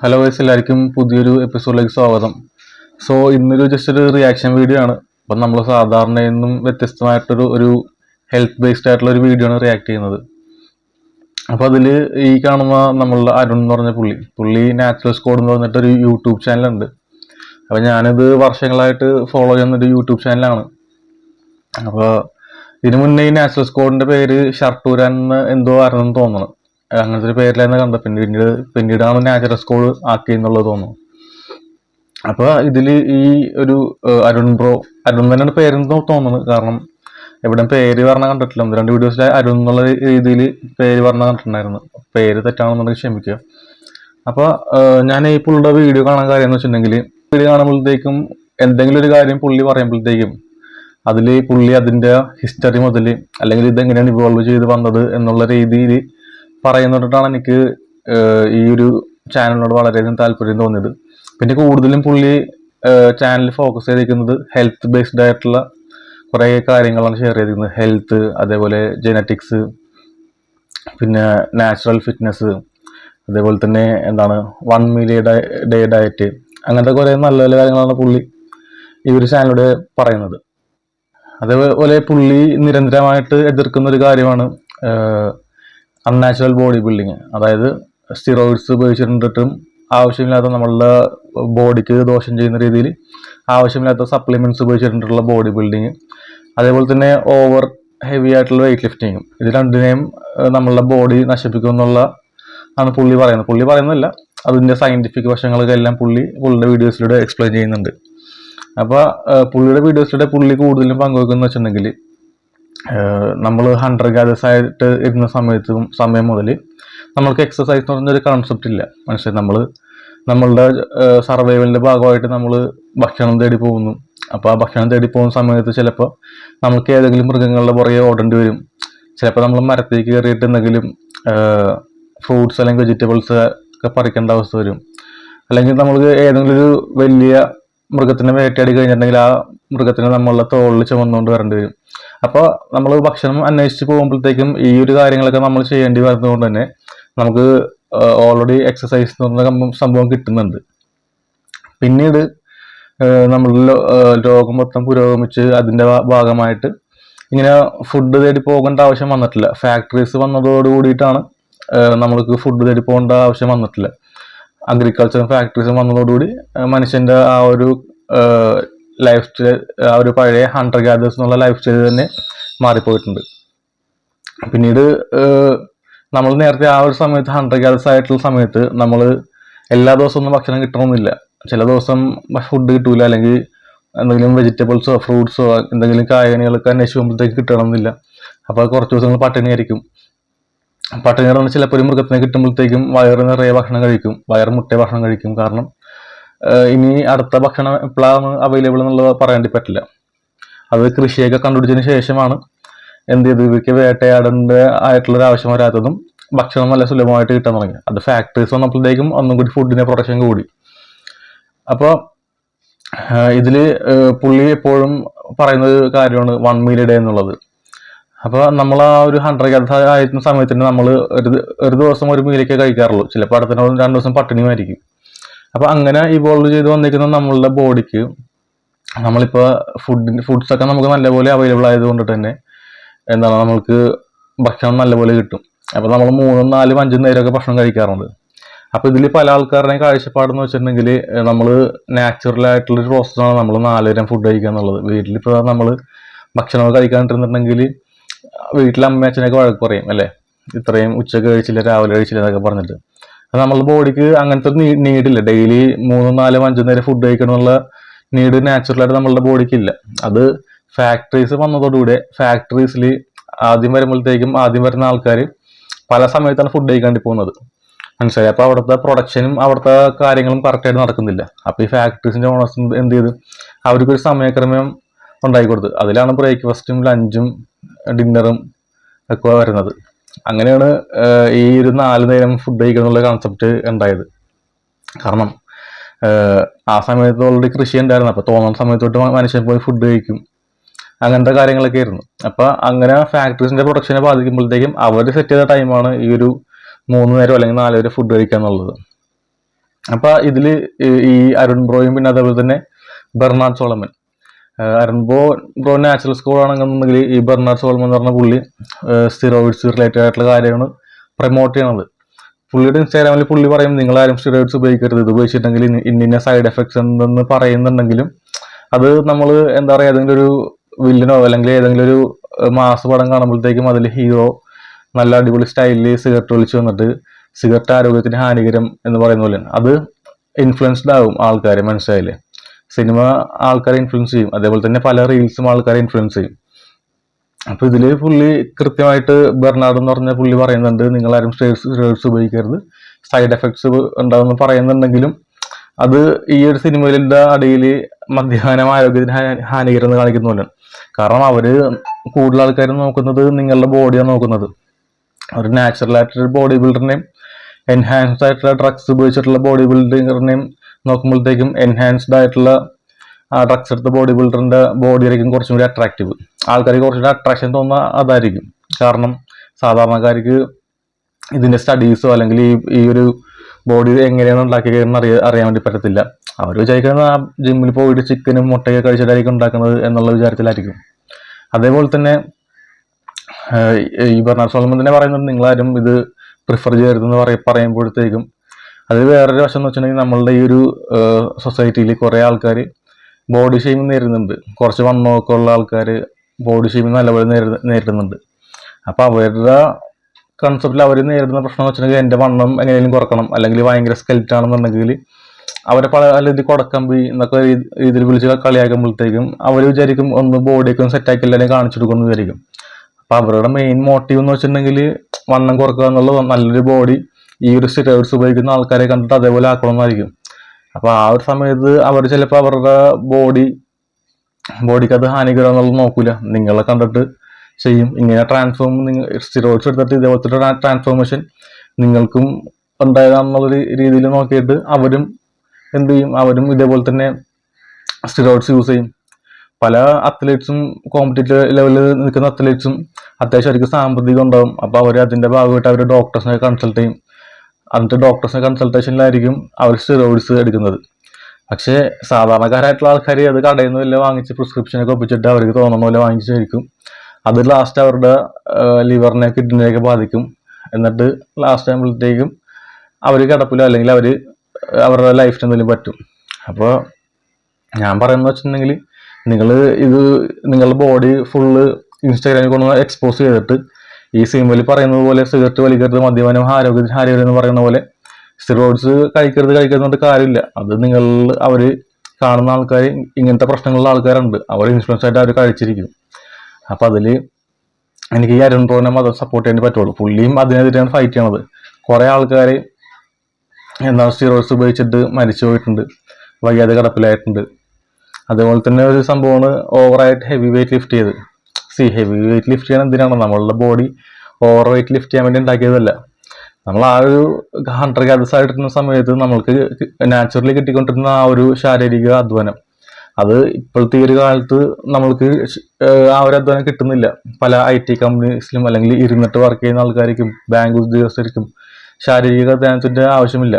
Hello guys എല്ലാവർക്കും പുതിയൊരു എപ്പിസോഡിലേക്ക് സ്വാഗതം. സോ ഇന്നൊരു ജസ്റ്റ് ഒരു റിയാക്ഷൻ വീഡിയോ ആണ്. അപ്പം നമ്മൾ സാധാരണ നിന്നും വ്യത്യസ്തമായിട്ടൊരു ഒരു ഹെൽത്ത് ബേസ്ഡ് ആയിട്ടുള്ള ഒരു വീഡിയോ ആണ് റിയാക്ട് ചെയ്യുന്നത്. അപ്പോൾ അതിൽ ഈ കാണുന്ന നമ്മളുടെ അരുൺ എന്ന് പറഞ്ഞ പുള്ളി പുള്ളി നാച്ചുറൽ സ്കോഡ് എന്ന് പറഞ്ഞിട്ടൊരു യൂട്യൂബ് ചാനലുണ്ട് അപ്പോൾ ഞാനിത് വർഷങ്ങളായിട്ട് ഫോളോ ചെയ്യുന്ന ഒരു യൂട്യൂബ് ചാനലാണ് അപ്പോൾ ഇതിനു മുന്നേ ഈ നാച്ചുറൽ സ്കോഡിന്റെ പേര് ഷർട്ടൂരാൻ എന്തോ ആയിരുന്നു തോന്നുന്നു അങ്ങനത്തെ ഒരു പേരിലായിരുന്നു കണ്ടത്. പിന്നെ പിന്നീട് പിന്നീടാണ് നാച്ചുറൽ സ്കൂൾ ആക്കി എന്നുള്ളത് തോന്നുന്നു. അപ്പൊ ഇതിൽ ഈ ഒരു അരുൺ ബ്രോ അരുൺ തന്നെയാണ് പേരെന്ന് തോന്നുന്നത്. കാരണം എവിടെ പേര് പറഞ്ഞാൽ കണ്ടിട്ടില്ല. ഒന്ന് രണ്ട് വീഡിയോസിൽ അരുൺ എന്നുള്ള രീതിയിൽ പേര് പറഞ്ഞാൽ കണ്ടിട്ടുണ്ടായിരുന്നു. പേര് തെറ്റാണെന്നുണ്ടെങ്കിൽ ക്ഷമിക്കുക. അപ്പൊ ഏഹ്, ഞാൻ ഈ പുള്ളിയുടെ വീഡിയോ കാണാൻ കാര്യം എന്ന് വെച്ചിട്ടുണ്ടെങ്കിൽ വീഡിയോ കാണുമ്പോഴത്തേക്കും എന്തെങ്കിലും ഒരു കാര്യം പുള്ളി പറയുമ്പോഴത്തേക്കും അതിൽ പുള്ളി അതിന്റെ ഹിസ്റ്ററി മുതൽ അല്ലെങ്കിൽ ഇതെങ്ങനെയാണ് ഇവോൾവ് ചെയ്ത് വന്നത് എന്നുള്ള രീതിയിൽ പറയുന്നിട്ടാണ് എനിക്ക് ഈ ഒരു ചാനലിനോട് വളരെയധികം താല്പര്യം തോന്നിയത്. പിന്നെ കൂടുതലും പുള്ളി ചാനൽ ഫോക്കസ് ചെയ്തിരിക്കുന്നത് ഹെൽത്ത് ബേസ്ഡ് ആയിട്ടുള്ള കുറേ കാര്യങ്ങളാണ് ഷെയർ ചെയ്തിരിക്കുന്നത്. ഹെൽത്ത് അതേപോലെ ജെനറ്റിക്സ് പിന്നെ നാച്ചുറൽ ഫിറ്റ്നസ് അതേപോലെ തന്നെ എന്താണ് വൺ മീലിയ ഡേ ഡയറ്റ് അങ്ങനത്തെ കുറേ നല്ല നല്ല കാര്യങ്ങളാണ് പുള്ളി ഈ ഒരു ചാനലിലൂടെ പറയുന്നത്. അതേപോലെ പുള്ളി നിരന്തരമായിട്ട് എതിർക്കുന്ന ഒരു കാര്യമാണ് അൺനാച്ചുറൽ ബോഡി ബിൽഡിങ് അതായത് സ്റ്റിറോയിഡ്സ് ഉപയോഗിച്ചിട്ടും ആവശ്യമില്ലാത്ത നമ്മളുടെ ബോഡിക്ക് ദോഷം ചെയ്യുന്ന രീതിയിൽ ആവശ്യമില്ലാത്ത സപ്ലിമെന്റ്സ് ഉപയോഗിച്ചിട്ടുള്ള ബോഡി ബിൽഡിങ് അതേപോലെ തന്നെ ഓവർ ഹെവി ആയിട്ടുള്ള വെയിറ്റ് ലിഫ്റ്റിങ്ങും ഇത് രണ്ടിനെയും നമ്മളുടെ ബോഡി നശിപ്പിക്കും എന്നുള്ള ആണ് പുള്ളി പറയുന്നത്. പുള്ളി പറയുന്നില്ല അതിന്റെ സയന്റിഫിക് വശങ്ങളൊക്കെ എല്ലാം പുള്ളി പുള്ളിയുടെ വീഡിയോസിലൂടെ എക്സ്പ്ലെയിൻ ചെയ്യുന്നുണ്ട്. അപ്പോൾ പുള്ളിയുടെ വീഡിയോസിലൂടെ പുള്ളി കൂടുതലും പങ്കുവെക്കുന്നത് വെച്ചിട്ടുണ്ടെങ്കിൽ നമ്മൾ ഹൺഡ്രഡ് ഗാദേഴ്സ് ആയിട്ട് ഇരുന്ന സമയത്തും സമയം മുതൽ നമ്മൾക്ക് എക്സസൈസ് എന്ന് പറഞ്ഞൊരു കൺസെപ്റ്റ് ഇല്ല. മനസ്സിലായി നമ്മൾ നമ്മളുടെ സർവൈവലിന്റെ ഭാഗമായിട്ട് നമ്മൾ ഭക്ഷണം തേടി പോകുന്നു. അപ്പോൾ ആ ഭക്ഷണം തേടി പോകുന്ന സമയത്ത് ചിലപ്പോൾ നമുക്ക് ഏതെങ്കിലും മൃഗങ്ങളുടെ പുറകെ ഓടേണ്ടി വരും. ചിലപ്പോൾ നമ്മൾ മരത്തേക്ക് കയറിയിട്ട് എന്തെങ്കിലും ഫ്രൂട്ട്സ് അല്ലെങ്കിൽ വെജിറ്റബിൾസ് ഒക്കെ പറിക്കേണ്ട അവസ്ഥ വരും. അല്ലെങ്കിൽ നമ്മൾക്ക് ഏതെങ്കിലും ഒരു വലിയ മൃഗത്തിനെ വേട്ടയാടി കഴിഞ്ഞിട്ടുണ്ടെങ്കിൽ ആ മൃഗത്തിനെ നമ്മളുടെ തോളിൽ ചുമന്നുകൊണ്ട് വരേണ്ടി വരും. അപ്പോൾ നമ്മൾ ഭക്ഷണം അന്വേഷിച്ച് പോകുമ്പോഴത്തേക്കും ഈ ഒരു കാര്യങ്ങളൊക്കെ നമ്മൾ ചെയ്യേണ്ടി വരുന്നതുകൊണ്ട് തന്നെ നമുക്ക് ഓൾറെഡി എക്സസൈസ് എന്ന് പറഞ്ഞ സംഭവം- കിട്ടുന്നുണ്ട്. പിന്നീട് നമ്മൾ ലോകം മൊത്തം പുരോഗമിച്ച് അതിന്റെ ഭാഗമായിട്ട് ഇങ്ങനെ ഫുഡ് തേടി പോകേണ്ട ആവശ്യം വന്നിട്ടില്ല. ഫാക്ടറീസ് വന്നതോട് കൂടിയിട്ടാണ് ഏഹ് നമ്മൾക്ക് ഫുഡ് തേടി പോകേണ്ട ആവശ്യം വന്നിട്ടില്ല. അഗ്രികൾച്ചർ ഫാക്ടറീസും വന്നതോടുകൂടി മനുഷ്യന്റെ ആ ഒരു ലൈഫ് സ്റ്റൈൽ ആ ഒരു പഴയ ഹൺഡ്രഡ് ഗാദേഴ്സ് എന്നുള്ള ലൈഫ് സ്റ്റൈൽ തന്നെ മാറിപ്പോയിട്ടുണ്ട്. പിന്നീട് നമ്മൾ നേരത്തെ ആ ഒരു സമയത്ത് ഹൺഡ്രഡ് ഗാദേഴ്സ് ആയിട്ടുള്ള സമയത്ത് നമ്മൾ എല്ലാ ദിവസവും ഒന്നും ഭക്ഷണം കിട്ടണമെന്നില്ല ചില ദിവസം ഫുഡ് കിട്ടൂല അല്ലെങ്കിൽ എന്തെങ്കിലും വെജിറ്റബിൾസോ ഫ്രൂട്ട്സോ എന്തെങ്കിലും കായകനികളൊക്കെ അന്വേഷിക്കുമ്പോഴത്തേക്ക് കിട്ടണമെന്നില്ല അപ്പോൾ കുറച്ച് ദിവസങ്ങൾ പട്ടിണിയായിരിക്കും. പട്ടിണി കിടന്ന് ചിലപ്പോൾ ഒരു മൃഗത്തിനെ കിട്ടുമ്പോഴത്തേക്കും വയറ് നിറയെ ഭക്ഷണം കഴിക്കും വയറ് മുട്ട ഭക്ഷണം കഴിക്കും. കാരണം ഇനി അടുത്ത ഭക്ഷണം എപ്പോഴാണ് അവൈലബിൾ എന്നുള്ളത് പറയേണ്ടി പറ്റില്ല. അത് കൃഷിയൊക്കെ കണ്ടുപിടിച്ചതിന് ശേഷമാണ് എന്ത് ചെയ്തു ഇവയ്ക്ക് വേട്ടയാടേണ്ട ആയിട്ടുള്ള ഒരു ആവശ്യം വരാത്തതും ഭക്ഷണം നല്ല സുലഭമായിട്ട് കിട്ടാൻ തുടങ്ങി. അത് ഫാക്ടറീസ് വന്നപ്പോഴത്തേക്കും ഒന്നും കൂടി ഫുഡിന്റെ പ്രൊഡക്ഷൻ കൂടി. അപ്പോൾ ഇതിൽ പുള്ളി എപ്പോഴും പറയുന്ന ഒരു കാര്യമാണ് വൺ മീൽ ഡേ എന്നുള്ളത്. അപ്പോൾ നമ്മൾ ആ ഒരു ഹൺഡ്രഡ് ഗ്രാംസ് ആയിരുന്ന സമയത്തിന് നമ്മൾ ഒരു ഒരു ദിവസം ഒരു മീലൊക്കെ കഴിക്കാറുള്ളൂ. ചിലപ്പോൾ അടുത്ത രണ്ട് ദിവസം പട്ടിണിയുമായിരിക്കും. അപ്പോൾ അങ്ങനെ ഇവോൾവ് ചെയ്ത് വന്നിരിക്കുന്ന നമ്മളുടെ ബോഡിക്ക് നമ്മളിപ്പോൾ ഫുഡ്സ് ഒക്കെ നമുക്ക് നല്ലപോലെ അവൈലബിൾ ആയതുകൊണ്ട് തന്നെ എന്താണ് നമ്മൾക്ക് ഭക്ഷണം നല്ലപോലെ കിട്ടും. അപ്പോൾ നമ്മൾ മൂന്നും നാലും അഞ്ചും നേരമൊക്കെ ഭക്ഷണം കഴിക്കാറുണ്ട്. അപ്പോൾ ഇതിൽ പല ആൾക്കാരുടെയും കാഴ്ചപ്പാടെന്ന് വെച്ചിട്ടുണ്ടെങ്കിൽ നമ്മൾ ഒരു പ്രോസസ്സാണ് നമ്മൾ നാല് ഫുഡ് കഴിക്കുക എന്നുള്ളത്. വീട്ടിലിപ്പോൾ നമ്മൾ ഭക്ഷണം കഴിക്കാൻ കഴിക്കാണ്ടിരുന്നിട്ടുണ്ടെങ്കിൽ വീട്ടിലെ അമ്മ അച്ഛനൊക്കെ വഴക്ക് പറയും അല്ലേ? ഇത്രയും ഉച്ചയ്ക്ക് കഴിച്ചില്ല രാവിലെ കഴിച്ചില്ല എന്നൊക്കെ പറഞ്ഞിട്ട്. അത് നമ്മളുടെ ബോഡിക്ക് അങ്ങനത്തെ ഒരു നീഡില്ല ഡെയിലി മൂന്നും നാലും അഞ്ചും നേരം ഫുഡ് കഴിക്കണമെന്നുള്ള നീഡ് നാച്ചുറലായിട്ട് നമ്മളുടെ ബോഡിക്ക് ഇല്ല അത് ഫാക്ടറീസ് വന്നതോടുകൂടി ഫാക്ടറീസിൽ ആദ്യം വരുമ്പോഴത്തേക്കും ആദ്യം വരുന്ന ആൾക്കാർ പല സമയത്താണ് ഫുഡ് കഴിക്കാണ്ടി പോകുന്നത്. മനസ്സിലായി? അപ്പോൾ അവിടുത്തെ പ്രൊഡക്ഷനും അവിടുത്തെ കാര്യങ്ങളും കറക്റ്റായിട്ട് നടക്കുന്നില്ല. അപ്പോൾ ഈ ഫാക്ടറീസിന്റെ ഓണേഴ്സ് എന്ത് ചെയ്ത്? അവർക്കൊരു സമയക്രമം ഉണ്ടാക്കി അതിലാണ് ബ്രേക്ക്ഫാസ്റ്റും ലഞ്ചും ഡിന്നറും ഒക്കെ വരുന്നത്. അങ്ങനെയാണ് ഈ ഒരു നാല് നേരം ഫുഡ് കഴിക്കാനുള്ള കൺസെപ്റ്റ് ഉണ്ടായത്. കാരണം ആ സമയത്ത് ഓൾറെഡി കൃഷി ഉണ്ടായിരുന്നു. അപ്പോൾ തോന്നുന്ന സമയത്തോട്ട് മനുഷ്യൻ പോയി ഫുഡ് കഴിക്കും. അങ്ങനത്തെ കാര്യങ്ങളൊക്കെ ആയിരുന്നു. അപ്പോൾ അങ്ങനെ ഫാക്ടറീസിന്റെ പ്രൊഡക്ഷനെ ബാധിക്കുമ്പോഴത്തേക്കും അവർ സെറ്റ് ചെയ്ത ടൈമാണ് ഈ ഒരു മൂന്ന് നേരം അല്ലെങ്കിൽ നാല് നേരം ഫുഡ് കഴിക്കുക എന്നുള്ളത്. അപ്പോൾ ഇതിൽ ഈ- അരുൺ ബ്രോയും പിന്നെ അതേപോലെ തന്നെ Bernard Solomon ah Arun bro natural school ആണെന്നുണ്ടെങ്കിൽ ഈ ബെർണാഡ് സോൾമെന്ന് പറഞ്ഞ പുള്ളി സ്റ്റിറോയിഡ്സ് റിലേറ്റഡ് ആയിട്ടുള്ള കാര്യമാണ് പ്രൊമോട്ട് ചെയ്യണത്. പുള്ളിയുടെ ഇൻസ്റ്റാഗ്രാമിൽ പുള്ളി പറയും നിങ്ങൾ ആരും സ്റ്റിറോയിഡ്സ് ഉപയോഗിക്കരുത്. ഇത് ഉപയോഗിച്ചിട്ടുണ്ടെങ്കിൽ ഇന്ന സൈഡ് എഫക്ട്സ് ഉണ്ടെന്ന് പറയുന്നുണ്ടെങ്കിലും അത് നമ്മൾ എന്താ പറയുക ഏതെങ്കിലും ഒരു വില്ലനോ അല്ലെങ്കിൽ ഏതെങ്കിലും ഒരു മാസ് പടം കാണുമ്പോഴത്തേക്കും അതിൽ ഹീറോ നല്ല അടിപൊളി സ്റ്റൈലിൽ സിഗരറ്റ് വലിച്ചു വന്നിട്ട് സിഗരറ്റ് ആരോഗ്യത്തിന് ഹാനികരം എന്ന് പറയുന്ന പോലെയാണ്. അത് ഇൻഫ്ലുവൻസ്ഡ് ആവും ആൾക്കാരെ മനസ്സിലായില്ലേ? സിനിമ ആൾക്കാരെ ഇൻഫ്ലുവൻസ് ചെയ്യും. അതേപോലെ തന്നെ പല റീൽസും ആൾക്കാരെ ഇൻഫ്ലുവൻസ് ചെയ്യും. അപ്പൊ ഇതിൽ പുള്ളി കൃത്യമായിട്ട് ബെർണാഡ് എന്ന് പറഞ്ഞ പുള്ളി പറയുന്നുണ്ട് നിങ്ങൾ ആരും സ്റ്റേഴ്സ് ഉപയോഗിക്കരുത്. സൈഡ് എഫക്ട്സ് ഉണ്ടാവുമെന്ന് പറയുന്നുണ്ടെങ്കിലും അത് ഈ ഒരു സിനിമയിലെ അടിയിൽ മദ്യപാനം ആരോഗ്യത്തിന് ഹാനികരെന്ന് ഹാനികരം കാണിക്കുന്ന കാരണം അവർ കൂടുതൽ ആൾക്കാർ നോക്കുന്നത് നിങ്ങളുടെ ബോഡിയാണ് നോക്കുന്നത്. ഒരു നാച്ചുറൽ ആയിട്ടുള്ള ബോഡി ബിൽഡറിനെയും എൻഹാൻസ്ഡ് ആയിട്ടുള്ള ഡ്രഗ്സ് ഉപയോഗിച്ചിട്ടുള്ള ബോഡി ബിൽഡറിനെയും നോക്കുമ്പോഴത്തേക്കും എൻഹാൻസ്ഡ് ആയിട്ടുള്ള ഡ്രഗ്സ് എടുത്ത ബോഡി ബിൽഡറിന്റെ ബോഡി ആയിരിക്കും കുറച്ചും കൂടി അട്രാക്റ്റീവ് ആൾക്കാർക്ക് കുറച്ചുകൂടി അട്രാക്ഷൻ തോന്നുന്ന അതായിരിക്കും. കാരണം സാധാരണക്കാർക്ക് ഇതിന്റെ സ്റ്റഡീസോ അല്ലെങ്കിൽ ഈ ഈ ഒരു ബോഡി എങ്ങനെയാണ് ഉണ്ടാക്കിയതെന്ന് അറിയാൻ അറിയാൻ വേണ്ടി പറ്റത്തില്ല. അവർ വിചാരിക്കുന്നത് ആ ജിമ്മിൽ പോയിട്ട് ചിക്കനും മുട്ടയൊക്കെ കഴിച്ചിട്ടായിരിക്കും ഉണ്ടാക്കുന്നത് എന്നുള്ള വിചാരത്തിലായിരിക്കും. അതേപോലെ തന്നെ ഈ ബെർണാഡ് സോളമൻ തന്നെ പറയുന്നത് നിങ്ങളാരും ഇത് പ്രിഫർ ചെയ്യരുതെന്ന് പറയ പറയുമ്പോഴത്തേക്കും അത് വേറൊരു വശം എന്ന് വെച്ചിട്ടുണ്ടെങ്കിൽ നമ്മളുടെ ഈ ഒരു സൊസൈറ്റിയിൽ കുറേ ആൾക്കാർ ബോഡി ഷെയിമിങ് നേരിടുന്നുണ്ട്. കുറച്ച് വണ്ണമൊക്കെ ഉള്ള ആൾക്കാർ ബോഡി ഷെയിമിങ് നല്ലപോലെ നേരിട നേരിടുന്നുണ്ട്. അപ്പോൾ അവരുടെ കൺസെപ്റ്റിൽ അവർ നേരിടുന്ന പ്രശ്നം എന്ന് വെച്ചിട്ടുണ്ടെങ്കിൽ എന്റെ വണ്ണം എങ്ങനെയും കുറക്കണം. അല്ലെങ്കിൽ ഭയങ്കര സ്കെൽറ്റ് ആണെന്നുണ്ടെങ്കിൽ അവരെ പല രീതിയിൽ കൊടക്കമ്പി എന്നൊക്കെ രീതിയിൽ വിളിച്ച് കളിയാക്കുമ്പോഴത്തേക്കും അവർ വിചാരിക്കും ഒന്ന് ബോഡിയൊക്കെ ഒന്ന് സെറ്റാക്കി എല്ലാവരും കാണിച്ചു കൊടുക്കുമെന്ന് വിചാരിക്കും. അപ്പോൾ അവരുടെ മെയിൻ മോട്ടീവ് എന്ന് വെച്ചിട്ടുണ്ടെങ്കിൽ വണ്ണം കുറക്കുക എന്നുള്ളത് നല്ലൊരു ബോഡി ഈ ഒരു സ്റ്റെറോയിഡ്സ് ഉപയോഗിക്കുന്ന ആൾക്കാരെ കണ്ടിട്ട് അതേപോലെ ആക്കണമെന്നായിരിക്കും അപ്പൊ ആ ഒരു സമയത്ത് അവർ ചിലപ്പോൾ അവരുടെ ബോഡി ബോഡിക്ക് അത് ഹാനികരം എന്നുള്ളത് നോക്കൂല. നിങ്ങളെ കണ്ടിട്ട് ചെയ്യും. ഇങ്ങനെ ട്രാൻസ്ഫോം നിങ്ങൾ സ്റ്റിറോയിഡ്സ് എടുത്തിട്ട് ഇതേപോലത്തെ ട്രാൻസ്ഫോർമേഷൻ നിങ്ങൾക്കും ഉണ്ടായതാണെന്നുള്ള രീതിയിൽ നോക്കിയിട്ട് അവരും എന്ത് ചെയ്യും? അവരും ഇതേപോലെ തന്നെ സ്റ്റിറോയിഡ്സ് യൂസ് ചെയ്യും. പല അത്ലറ്റ്സും കോമ്പറ്റീറ്റീവ് ലെവലിൽ നിൽക്കുന്ന അത്ലറ്റ്സും അത്യാവശ്യം അവർക്ക് സാമ്പത്തികം ഉണ്ടാവും. അപ്പോൾ അവർ അതിന്റെ ഭാഗമായിട്ട് അവർ ഡോക്ടേഴ്സിനെ കൺസൾട്ട് ചെയ്യും. എന്നിട്ട് ഡോക്ടേഴ്സിനെ കൺസൾട്ടേഷനിലായിരിക്കും അവർ സ്റ്റിറോയിഡ്സ് എടുക്കുന്നത്. പക്ഷേ സാധാരണക്കാരായിട്ടുള്ള ആൾക്കാർ അത് കടയിൽ നിന്ന് വല്ല വാങ്ങിച്ച് പ്രിസ്ക്രിപ്ഷനൊക്കെ ഒപ്പിച്ചിട്ട് അവർക്ക് തോന്നുന്ന പോലെ വാങ്ങിച്ചായിരിക്കും അത് ലാസ്റ്റ് അവരുടെ ലിവറിനെ കിഡ്നിനെയൊക്കെ ബാധിക്കും. എന്നിട്ട് ലാസ്റ്റ് ആകുമ്പോഴത്തേക്കും അവർ കിടപ്പില്ല അല്ലെങ്കിൽ അവർ അവരുടെ ലൈഫിന് എന്തെങ്കിലും പറ്റും. അപ്പോൾ ഞാൻ പറയുന്നത് വെച്ചിട്ടുണ്ടെങ്കിൽ നിങ്ങൾ ഇത് നിങ്ങളുടെ ബോഡി ഫുള്ള് ഇൻസ്റ്റാഗ്രാമിൽ കൊണ്ട് എക്സ്പോസ് ചെയ്തിട്ട് ഈ സിനിമയിൽ പറയുന്നത് പോലെ സിഗരറ്റ് വലിക്കരുത് മദ്യപാനം ആരോഗ്യത്തിന് ഹാനികരം എന്ന് പറയുന്ന പോലെ സ്റ്റിറോയിഡ്സ് കഴിക്കരുത് കഴിക്കരുത് കാര്യമില്ല. അത് നിങ്ങൾ അവർ കാണുന്ന ആൾക്കാർ ഇങ്ങനത്തെ പ്രശ്നങ്ങളുള്ള ആൾക്കാരുണ്ട്. അവർ ഇൻഫ്ലുവൻസ് ആയിട്ട് അവർ കഴിച്ചിരിക്കും. അപ്പം അതിൽ എനിക്ക് ഈ അരുൺ പ്രോനെ മതം സപ്പോർട്ട് ചെയ്യാൻ പറ്റുള്ളൂ. പുള്ളിയും അതിനെതിരെയാണ് ഫൈറ്റ് ചെയ്യണത്. കുറേ ആൾക്കാർ എന്താണ് സ്റ്റിറോയിഡ്സ് ഉപയോഗിച്ചിട്ട് മരിച്ചു പോയിട്ടുണ്ട്. വയ്യാതെ കിടപ്പിലായിട്ടുണ്ട്. അതേപോലെ തന്നെ ഒരു സംഭവമാണ് ഓവറായിട്ട് ഹെവി വെയിറ്റ് ലിഫ്റ്റ് ചെയ്ത്. സി ഹെവി വെയിറ്റ് ലിഫ്റ്റ് ചെയ്യണം എന്തിനാണ്? നമ്മളുടെ ബോഡി ഓവർ വെയിറ്റ് ലിഫ്റ്റ് ചെയ്യാൻ വേണ്ടി ഉണ്ടാക്കിയതല്ല. നമ്മൾ ആ ഒരു ഹൺഡ്രഡ് ഗ്യാദസ് ആയിട്ടിരുന്ന സമയത്ത് നമ്മൾക്ക് നാച്ചുറലി കിട്ടിക്കൊണ്ടിരുന്ന ആ ഒരു ശാരീരിക അധ്വാനം. അത് ഇപ്പോഴത്തെ ഈ ഒരു കാലത്ത് നമ്മൾക്ക് ആ ഒരു അധ്വാനം കിട്ടുന്നില്ല. പല ഐ ടി കമ്പനീസിലും അല്ലെങ്കിൽ ഇരുന്നിട്ട് വർക്ക് ചെയ്യുന്ന ആൾക്കാർക്കും ബാങ്ക് ഉദ്യോഗസ്ഥർക്കും ശാരീരിക അധ്വാനത്തിന്റെ ആവശ്യമില്ല.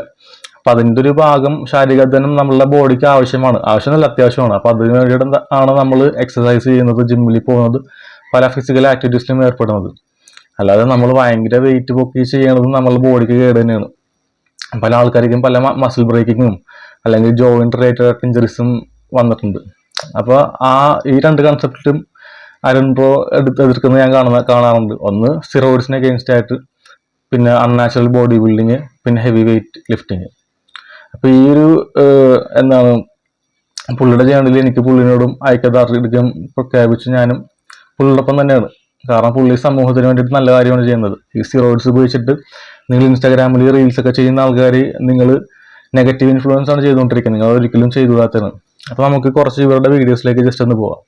അപ്പൊ അതിന്റെ ഒരു ഭാഗം ശാരീരിക അധ്വാനം നമ്മളുടെ ബോഡിക്ക് ആവശ്യമാണ്. ആവശ്യമല്ല അത്യാവശ്യമാണ്. അപ്പൊ അതിന് വേണ്ടിയിട്ട് ആണ് നമ്മൾ എക്സസൈസ് ചെയ്യുന്നത് ജിമ്മിൽ പോകുന്നത് പല ഫിസിക്കൽ ആക്ടിവിറ്റീസിലും ഏർപ്പെടുന്നത്. അല്ലാതെ നമ്മൾ ഭയങ്കര വെയിറ്റ് പൊക്കി ചെയ്യണത് നമ്മളുടെ ബോഡിക്ക് കേട് തന്നെയാണ്. പല ആൾക്കാർക്കും പല മസിൽ ബ്രേക്കിങ്ങും അല്ലെങ്കിൽ ജോയിന്റ് റിലേറ്റഡ് ഇഞ്ചറീസും വന്നിട്ടുണ്ട്. അപ്പോൾ ആ ഈ രണ്ട് കൺസെപ്റ്റും അരുൺ ബ്രോ എടുത്ത് എതിർക്കുന്നത് ഞാൻ കാണുന്ന കാണാറുണ്ട്. ഒന്ന് സിറോയിഡ്സിനെ അഗേൻസ്റ്റ് ആയിട്ട് പിന്നെ അൺനാച്ചുറൽ ബോഡി ബിൽഡിങ് പിന്നെ ഹെവി വെയിറ്റ് ലിഫ്റ്റിങ് അപ്പൊ ഈ ഒരു എന്താണ് പുള്ളിയുടെ ചാനലിൽ എനിക്ക് പുള്ളിനോടും ഐക്യദാർഢ്യം പ്രഖ്യാപിച്ച് ഞാനും പുള്ളിയോടൊപ്പം തന്നെയാണ്. കാരണം പുള്ളി സമൂഹത്തിന് വേണ്ടിയിട്ട് നല്ല കാര്യമാണ് ചെയ്യുന്നത്. ഈ സ്റ്റിറോയിഡ്സ് ഉപയോഗിച്ചിട്ട് നിങ്ങൾ ഇൻസ്റ്റാഗ്രാമിൽ റീൽസ് ഒക്കെ ചെയ്യുന്ന ആൾക്കാർ നിങ്ങൾ നെഗറ്റീവ് ഇൻഫ്ലുവൻസ് ആണ് ചെയ്തുകൊണ്ടിരിക്കുന്നത്. നിങ്ങൾ ഒരിക്കലും ചെയ്തുകൂടാത്തതാണ്. അപ്പൊ നമുക്ക് കുറച്ച് ഇവരുടെ വീഡിയോസിലേക്ക് ജസ്റ്റ് ഒന്ന് പോവാം.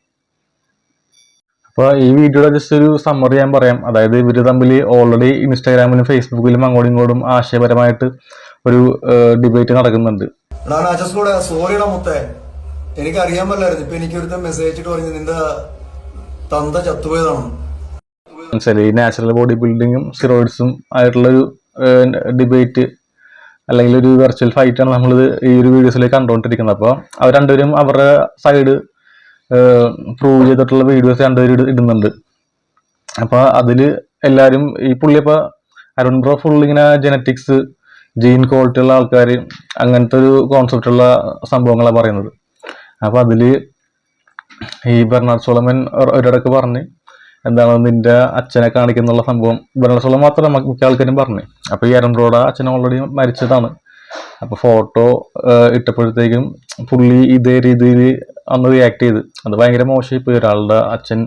അപ്പോൾ ഈ വീഡിയോയുടെ ജസ്റ്റ് ഒരു സമ്മറി ഞാൻ പറയാം. അതായത് ഇവർ തമ്മിൽ ഓൾറെഡി ഇൻസ്റ്റാഗ്രാമിലും ഫേസ്ബുക്കിലും അങ്ങോട്ടും ഇങ്ങോട്ടും ആശയപരമായിട്ട് ഒരു ഡിബേറ്റ് നടക്കുന്നുണ്ട്. സോറിയുടെ മുത്തേ. എനിക്ക് അറിയാൻ പറ്റില്ലായിരുന്നു. ഇപ്പൊ എനിക്ക് മെസ്സേജ് ഇട്ട് പറഞ്ഞു നിന്റെ തന്ത ചത്തുപോയതാണ്. മനസ്സിലായി. നാച്ചുറൽ ബോഡി ബിൽഡിങ്ങും സ്റ്റിറോയിഡ്സും ആയിട്ടുള്ള ഒരു ഡിബേറ്റ് അല്ലെങ്കിൽ ഒരു വെർച്വൽ ഫൈറ്റ് ആണ് നമ്മൾ ഈ ഒരു വീഡിയോസിലേക്ക് കണ്ടുകൊണ്ടിരിക്കുന്നത്. അപ്പോൾ അവർ രണ്ടുപേരും അവരുടെ സൈഡ് പ്രൂവ് ചെയ്തിട്ടുള്ള വീഡിയോസ് രണ്ടുപേരും ഇട- ഇടുന്നുണ്ട്. അപ്പോൾ അതിൽ എല്ലാവരും ഈ പുള്ളി ഇപ്പൊ അരുൺ ബ്രോ ഫുൾ ഇങ്ങനെ ജനറ്റിക്സ് ജീൻ ക്വാളിറ്റി ഉള്ള ആൾക്കാർ അങ്ങനത്തെ ഒരു കോൺസെപ്റ്റ് ഉള്ള സംഭവങ്ങളാണ് പറയുന്നത്. അപ്പൊ അതിൽ ഈ ബെർണാഡ് സോളമൻ ഒരിടക്ക് പറഞ്ഞ് എന്താണ് നിന്റെ അച്ഛനെ കാണിക്കുന്നുള്ള സംഭവം. ബെർണാഡ് സോളമൻ മാത്രമല്ല മിക്ക ആൾക്കാരും പറഞ്ഞു. അപ്പൊ ഈ അരൺറോഡ അച്ഛൻ ഓൾറെഡി മരിച്ചതാണ്. അപ്പൊ ഫോട്ടോ ഇട്ടപ്പോഴത്തേക്കും പുള്ളി ഇതേ രീതിയിൽ അന്ന് റിയാക്ട് ചെയ്ത്. അത് ഭയങ്കര മോശമായി പോയി. ഒരാളുടെ അച്ഛൻ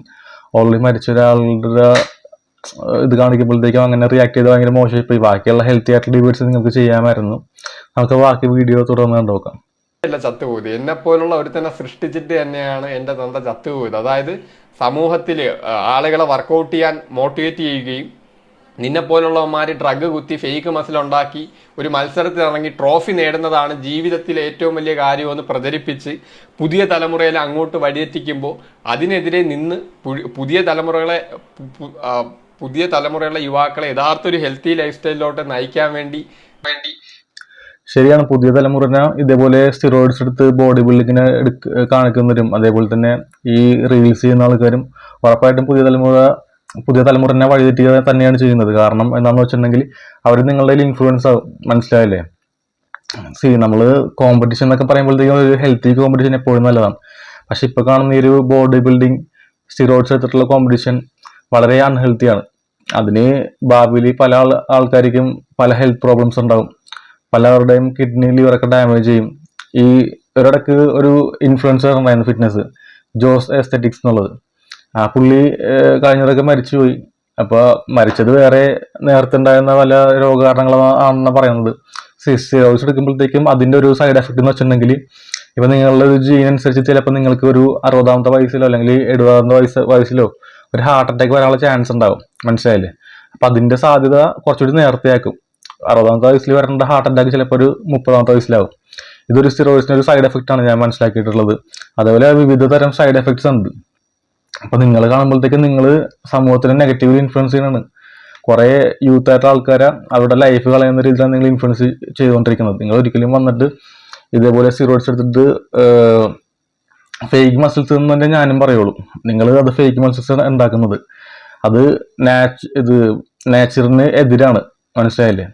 ഓൾറെഡി മരിച്ച ഒരാളുടെ ഇത് കാണിക്കുമ്പോഴത്തേക്കും അങ്ങനെ റിയാക്ട് ചെയ്ത് ഭയങ്കര മോശമായി പോയി ബാക്കിയുള്ള ഹെൽത്തി ആയിട്ടുള്ള ഡിബേറ്റ്സ് നിങ്ങൾക്ക് ചെയ്യാമായിരുന്നു. നമുക്ക് ബാക്കി വീഡിയോ തുടർന്ന് കണ്ടുനോക്കാം അല്ല ചത്തുപോയത്. എന്നെ പോലുള്ള ഒരു തന്നെ സൃഷ്ടിച്ചിട്ട് തന്നെയാണ് എന്റെ തന്ത ചത്തുപോയത്. അതായത് സമൂഹത്തിൽ ആളുകളെ വർക്കൗട്ട് ചെയ്യാൻ മോട്ടിവേറ്റ് ചെയ്യുകയും നിന്നെ പോലുള്ളവന്മാർ ഡ്രഗ് കുത്തി ഫേക്ക് മസിൽ ഉണ്ടാക്കി ഒരു മത്സരത്തിൽ ഇറങ്ങി ട്രോഫി നേടുന്നതാണ് ജീവിതത്തിലെ ഏറ്റവും വലിയ കാര്യമെന്ന് പ്രചരിപ്പിച്ച് പുതിയ തലമുറയിൽ അങ്ങോട്ട് വഴിയെത്തിക്കുമ്പോൾ അതിനെതിരെ നിന്ന് പുതിയ തലമുറകളെ പുതിയ തലമുറയുള്ള യുവാക്കളെ യഥാർത്ഥ ഒരു ഹെൽത്തി ലൈഫ് സ്റ്റൈലിലോട്ട് നയിക്കാൻ വേണ്ടി വേണ്ടി ശരിയാണ് പുതിയ തലമുറനെ ഇതേപോലെ സ്റ്റിറോയിഡ്സ് എടുത്ത് ബോഡി ബിൽഡിങ്ങിനെ കാണിക്കുന്നവരും അതേപോലെ തന്നെ ഈ റീൽസ് ചെയ്യുന്ന ആൾക്കാരും ഉറപ്പായിട്ടും പുതിയ തലമുറ പുതിയ തലമുറനെ വഴിതെറ്റുക തന്നെയാണ് ചെയ്യുന്നത്. കാരണം എന്താണെന്ന് വെച്ചിട്ടുണ്ടെങ്കിൽ അവർ നിങ്ങളുടെ ഇൻഫ്ലുവൻസ് ആവും. മനസ്സിലായില്ലേ? സി നമ്മൾ കോമ്പറ്റീഷൻ എന്നൊക്കെ പറയുമ്പോഴത്തേക്കും ഒരു ഹെൽത്തി കോമ്പറ്റീഷൻ എപ്പോഴും നല്ലതാണ്. പക്ഷെ ഇപ്പോൾ കാണുന്ന ഈ ഒരു ബോഡി ബിൽഡിംഗ് സ്റ്റിറോയിഡ്സ് എടുത്തിട്ടുള്ള കോമ്പറ്റീഷൻ വളരെ അൺഹെൽത്തിയാണ് അതിന് ഭാവിയിൽ പല ആൾ ആൾക്കാർക്കും പല ഹെൽത്ത് പ്രോബ്ലംസ് ഉണ്ടാവും. പലരുടെയും കിഡ്നി ലിവറൊക്കെ ഡാമേജ് ചെയ്യും. ഈ ഒരിടക്ക് ഒരു ഇൻഫ്ലുവൻസർ ഉണ്ടായിരുന്നു ഫിറ്റ്നസ് ജോസ് എസ്തെറ്റിക്സ് എന്നുള്ളത്. ആ പുള്ളി കഴിഞ്ഞതൊക്കെ മരിച്ചുപോയി അപ്പോൾ മരിച്ചത് വേറെ നേരത്തെ ഉണ്ടായിരുന്ന പല രോഗകാരണങ്ങളാണെന്നാണ് പറയുന്നത്. സിസ്റ്റോസ് എടുക്കുമ്പോഴത്തേക്കും അതിന്റെ ഒരു സൈഡ് എഫക്റ്റ് എന്ന് വെച്ചിട്ടുണ്ടെങ്കിൽ ഇപ്പൊ നിങ്ങളുടെ ഒരു ജീൻ അനുസരിച്ച് ചിലപ്പോൾ നിങ്ങൾക്ക് ഒരു അറുപതാമത്തെ വയസ്സിലോ അല്ലെങ്കിൽ എഴുപതാമത്തെ വയസ്സ് വയസ്സിലോ ഒരു ഹാർട്ട് അറ്റാക്ക് വരാനുള്ള ചാൻസ് ഉണ്ടാവും. മനസ്സിലായില്ലേ? അപ്പൊ അതിന്റെ സാധ്യത കുറച്ചുകൂടി നേരത്തെയാക്കും അറുപതാമത്തെ വയസ്സിൽ വരേണ്ട ഹാർട്ട് അറ്റാക്ക് ചിലപ്പോൾ ഒരു മുപ്പതാമത്തെ വയസ്സിലാവും. ഇതൊരു സ്റ്റിറോയിഡ്സിന്റെ ഒരു സൈഡ് എഫക്റ്റ് ആണ് ഞാൻ മനസ്സിലാക്കിയിട്ടുള്ളത്. അതേപോലെ വിവിധ തരം സൈഡ് എഫക്ട്സ് ഉണ്ട്. അപ്പൊ നിങ്ങൾ കാണുമ്പോഴത്തേക്കും നിങ്ങൾ സമൂഹത്തിന് നെഗറ്റീവ് ഇൻഫ്ലുവൻസ് ചെയ്യണം കുറെ യൂത്ത് ആയിട്ടുള്ള ആൾക്കാരെ അവരുടെ ലൈഫ് കളയുന്ന രീതിയിലാണ് നിങ്ങൾ ഇൻഫ്ലുവൻസ് ചെയ്തുകൊണ്ടിരിക്കുന്നത്. നിങ്ങൾ ഒരിക്കലും വന്നിട്ട് ഇതേപോലെ സ്റ്റിറോയിഡ്സ് എടുത്തിട്ട് ഫേക്ക് മസിൽസ് എന്ന് തന്നെ ഞാനും പറയുള്ളൂ. നിങ്ങൾ അത് ഫേക്ക് മസിൽസ് ഉണ്ടാക്കുന്നത്. അത് നാച്ച് ഇത് നാച്ചുറിന് എതിരാണ്. മനസ്സിലായില്ലേ?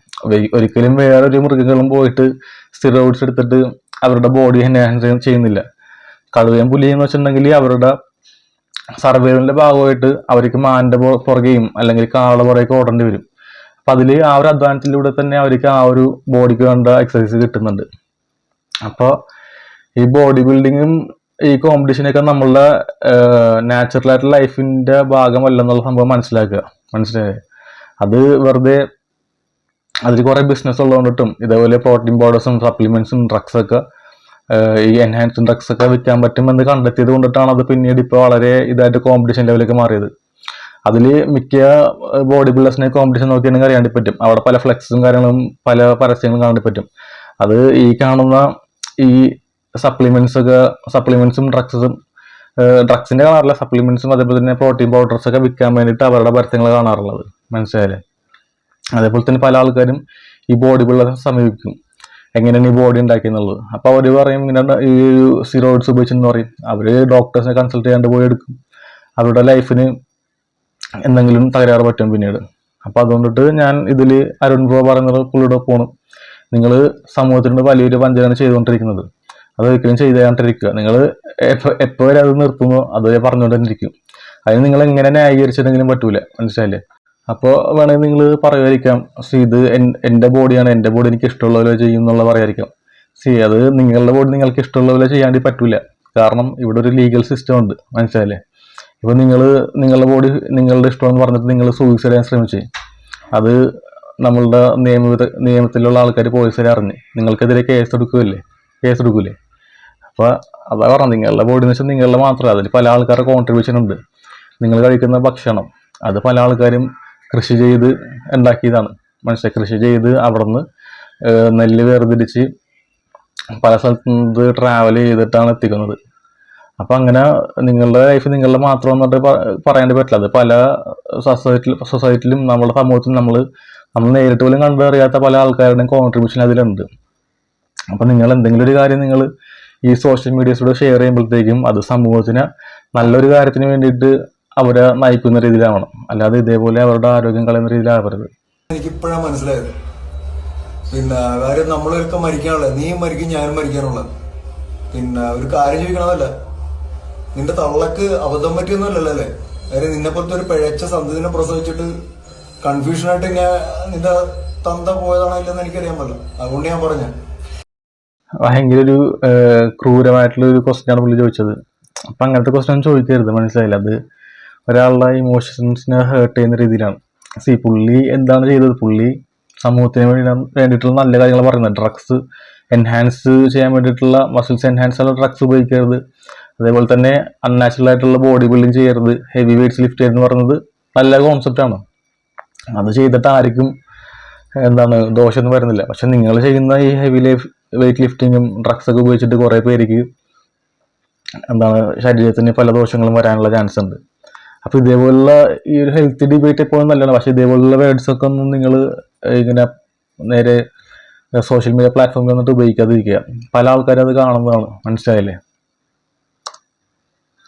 ഒരിക്കലും വേറൊരു മൃഗങ്ങളും പോയിട്ട് സ്റ്റിറോയിഡ്സ് എടുത്തിട്ട് അവരുടെ ബോഡി എൻഹാൻസ് ചെയ്യുന്നില്ല. കടുവയും പുലിയും എന്ന് വെച്ചിട്ടുണ്ടെങ്കിൽ അവരുടെ സർവൈവലിന്റെ ഭാഗമായിട്ട് അവർക്ക് മാന്റെ പുറ- പുറകെയും അല്ലെങ്കിൽ കാള പുറകെ ഓടേണ്ടി വരും. അപ്പൊ അതിൽ ആ ഒരു അധ്വാനത്തിലൂടെ തന്നെ അവർക്ക് ആ ഒരു ബോഡിക്ക് വേണ്ട എക്സസൈസ് കിട്ടുന്നുണ്ട്. അപ്പോൾ ഈ ബോഡി ബിൽഡിങ്ങും ഈ കോമ്പറ്റീഷനൊക്കെ നമ്മളുടെ നാച്ചുറൽ ആയിട്ടുള്ള ലൈഫിന്റെ ഭാഗമല്ലെന്നുള്ള സംഭവം മനസ്സിലാക്കുക. മനസ്സിലായേ? അത് വെറുതെ അതിൽ കുറെ ബിസിനസ് ഉള്ളതുകൊണ്ടിട്ടും ഇതേപോലെ പ്രോട്ടീൻ പൗഡേഴ്സും സപ്ലിമെന്റ്സും ഡ്രഗ്സ് ഒക്കെ ഈ എൻഹാൻസ് ഡ്രഗ്സ് ഒക്കെ വിൽക്കാൻ പറ്റുമെന്ന് കണ്ടെത്തിയത് കൊണ്ടിട്ടാണ് അത് പിന്നീട് ഇപ്പോൾ വളരെ ഇതായിട്ട് കോമ്പറ്റീഷൻ ലെവലിലേക്ക് മാറിയത്. അതിൽ മിക്ക ബോഡി ബിൽഡേഴ്സിനെ കോമ്പറ്റീഷൻ നോക്കിയാണെങ്കിൽ അറിയാൻ പറ്റും. അവിടെ പല ഫ്ലെക്സും കാര്യങ്ങളും പല പരസ്യങ്ങളും കാണാൻ പറ്റും. അത് ഈ കാണുന്ന ഈ സപ്ലിമെന്റ്സ് ഒക്കെ സപ്ലിമെന്റ്സും ഡ്രഗ്സും ഡ്രഗ്സിന്റെ കാണാറില്ല. സപ്ലിമെന്റ്സും അതേപോലെ തന്നെ പ്രോട്ടീൻ പൗഡേഴ്സ് ഒക്കെ വിൽക്കാൻ വേണ്ടിയിട്ട് അവരുടെ പരസ്യങ്ങൾ കാണാറുള്ളത്. മനസ്സിലായില്ലേ? അതേപോലെ തന്നെ പല ആൾക്കാരും ഈ ബോഡി ബിൽഡേഴ്സ് സമീപിക്കും. എങ്ങനെയാണ് ഈ ബോഡി ഉണ്ടാക്കിയെന്നുള്ളത്. അപ്പോൾ അവർ പറയും ഇങ്ങനെ ഈ സിറോയിഡ്സ് ഉപയോഗിച്ചെന്ന് പറയും. അവർ ഡോക്ടേഴ്സിനെ കൺസൾട്ട് ചെയ്യാണ്ട് പോയി എടുക്കും. അവരുടെ ലൈഫിന് എന്തെങ്കിലും തകരാറ് പറ്റും പിന്നീട്. അപ്പോൾ അതുകൊണ്ടിട്ട് ഞാൻ ഇതിൽ അരുൺ ബ്രോ പറയുന്നത് പുള്ളിയുടെ പോണം നിങ്ങൾ സമൂഹത്തിനോട് വലിയൊരു വഞ്ചനയാണ് ചെയ്തുകൊണ്ടിരിക്കുന്നത്. അത് ഒരിക്കലും ചെയ്തുകൊണ്ടിരിക്കുക നിങ്ങൾ എപ്പോൾ വരെ അത് നിർത്തുന്നോ അതുവരെ പറഞ്ഞുകൊണ്ട് തന്നെ ഇരിക്കും അതിന് നിങ്ങൾ എങ്ങനെ ന്യായീകരിച്ചിട്ടെങ്കിലും പറ്റൂല. മനസ്സിലായില്ലേ? അപ്പോൾ വേണമെങ്കിൽ നിങ്ങൾ പറയുമായിരിക്കാം സി ഇത് എൻ- എന്റെ ബോഡിയാണ്. എന്റെ ബോഡി എനിക്ക് ഇഷ്ടമുള്ള പോലെ ചെയ്യും എന്നുള്ള പറയായിരിക്കാം സി അത് നിങ്ങളുടെ ബോഡി നിങ്ങൾക്ക് ഇഷ്ടമുള്ള പോലെ ചെയ്യാണ്ടി പറ്റൂല. കാരണം ഇവിടെ ഒരു ലീഗൽ സിസ്റ്റം ഉണ്ട്. മനസ്സിലായില്ലേ? ഇപ്പോൾ നിങ്ങൾ നിങ്ങളുടെ ബോഡി നിങ്ങളുടെ ഇഷ്ടം എന്ന് പറഞ്ഞിട്ട് നിങ്ങൾ സൂയിസൈഡ് ചെയ്യാൻ ശ്രമിച്ചു. അത് നമ്മളുടെ നിയമ നിയമത്തിലുള്ള ആൾക്കാർ പോലീസുകാരെ അറിഞ്ഞ് നിങ്ങൾക്കെതിരെ കേസ് എടുക്കുകയല്ലേ കേസ് എടുക്കൂലേ അപ്പൊ അതാ പറഞ്ഞത് നിങ്ങളുടെ ബോഡി വെച്ചാൽ നിങ്ങളുടെ മാത്രമല്ല അതിൽ പല ആൾക്കാരുടെ കോൺട്രിബ്യൂഷൻ ഉണ്ട്. നിങ്ങൾ കഴിക്കുന്ന ഭക്ഷണം അത് പല ആൾക്കാരും കൃഷി ചെയ്ത് ഉണ്ടാക്കിയതാണ്. മനസ്സിലായി കൃഷി ചെയ്ത് അവിടുന്ന് നെല്ല് വേർതിരിച്ച് പല സ്ഥലത്തു നിന്ന് ട്രാവൽ ചെയ്തിട്ടാണ് എത്തിക്കുന്നത്. അപ്പം അങ്ങനെ നിങ്ങളുടെ ലൈഫ് നിങ്ങളുടെ മാത്രം എന്നിട്ട് പറയേണ്ടി പറ്റില്ല. അത് പല സൊസൈറ്റി സൊസൈറ്റിയിലും നമ്മുടെ സമൂഹത്തിലും നമ്മൾ നമ്മൾ നേരിട്ട് പോലും കണ്ടറിയാത്ത പല ആൾക്കാരുടെയും കോൺട്രിബ്യൂഷൻ അതിലുണ്ട്. അപ്പം നിങ്ങൾ എന്തെങ്കിലും ഒരു കാര്യം നിങ്ങൾ ഈ സോഷ്യൽ മീഡിയസിലൂടെ ഷെയർ ചെയ്യുമ്പോഴത്തേക്കും അത് സമൂഹത്തിന് നല്ലൊരു കാര്യത്തിന് വേണ്ടിയിട്ട് അവരെ നയിക്കുന്ന രീതിയിലാവണം. അല്ലാതെ ഇതേപോലെ അവരുടെ ആരോഗ്യം കളയുന്ന രീതിയിലാവരുത്. എനിക്കിപ്പോഴാണ് മനസ്സിലായത്. പിന്നെ കാര്യം നമ്മളൊക്കെ മരിക്കാനുള്ളത് നീയും മരിക്കും ഞാനും മരിക്കാനുള്ളത്. പിന്നെ ഒരു കാര്യം ചോദിക്കണതല്ല. നിന്റെ തള്ളക്ക് അബദ്ധം പറ്റിയൊന്നുമല്ലല്ലോ അല്ലേ? കാര്യം നിന്നെ പോലത്തെ ഒരു പിഴച്ച സന്തതിനെ പ്രസവിച്ചിട്ട് കൺഫ്യൂഷനായിട്ട് ഇങ്ങനെ നിന്റെ തന്ത പോയതാണോ ഇല്ലെന്ന് എനിക്കറിയാൻ പറ്റില്ല അതുകൊണ്ട് ഞാൻ പറഞ്ഞ. ഭയങ്കര ഒരു ക്രൂരമായിട്ടുള്ള ഒരു ക്വസ്റ്റ്യൻ ആണ് പുള്ളി ചോദിച്ചത്. അപ്പൊ അങ്ങനത്തെ ക്വസ്റ്റ്യൻ ചോദിക്കരുത് മനസ്സിലായില്ല? അത് ഒരാളുടെ ഇമോഷൻസിനെ ഹേർട്ട് ചെയ്യുന്ന രീതിയിലാണ്. സി പുള്ളി എന്താണ് ചെയ്തത്? പുള്ളി സമൂഹത്തിന് വേണ്ടി വേണ്ടിയിട്ടുള്ള നല്ല കാര്യങ്ങൾ പറയുന്നത്. ഡ്രഗ്സ് എൻഹാൻസ് ചെയ്യാൻ വേണ്ടിയിട്ടുള്ള മസിൽസ് എൻഹാൻസ് ഉള്ള ഡ്രഗ്സ് ഉപയോഗിക്കരുത്. അതേപോലെ തന്നെ അൺനാച്ചുറൽ ആയിട്ടുള്ള ബോഡി ബിൽഡിങ് ചെയ്യരുത്. ഹെവി വെയിറ്റ്സ് ലിഫ്റ്റ് എന്ന് പറയുന്നത് നല്ല കോൺസെപ്റ്റ് ആണ്. അത് ചെയ്തിട്ട് ആർക്കും എന്താണ് ദോഷമൊന്നും വരുന്നില്ല. പക്ഷെ നിങ്ങൾ ചെയ്യുന്ന ഈ ഹെവി ലൈഫ് വെയിറ്റ് ലിഫ്റ്റിങ്ങും ഡ്രഗ്സ് ഒക്കെ ഉപയോഗിച്ചിട്ട് കുറേ പേർക്ക് എന്താണ് ശരീരത്തിന് പല ദോഷങ്ങളും വരാനുള്ള ചാൻസ് ഉണ്ട്. അപ്പോൾ ഇതേപോലുള്ള ഈ ഒരു ഹെൽത്ത് ഡിബേറ്റ് എപ്പോഴും നല്ലതാണ്. പക്ഷേ ഇതേപോലുള്ള വേർഡ്സ് ഒക്കെ ഒന്നും നിങ്ങൾ ഇങ്ങനെ നേരെ സോഷ്യൽ മീഡിയ പ്ലാറ്റ്ഫോമിൽ വന്നിട്ട് ഉപയോഗിക്കാതിരിക്കുക. പല ആൾക്കാരും അത് കാണുന്നതാണ്. മനസ്സിലായില്ലേ?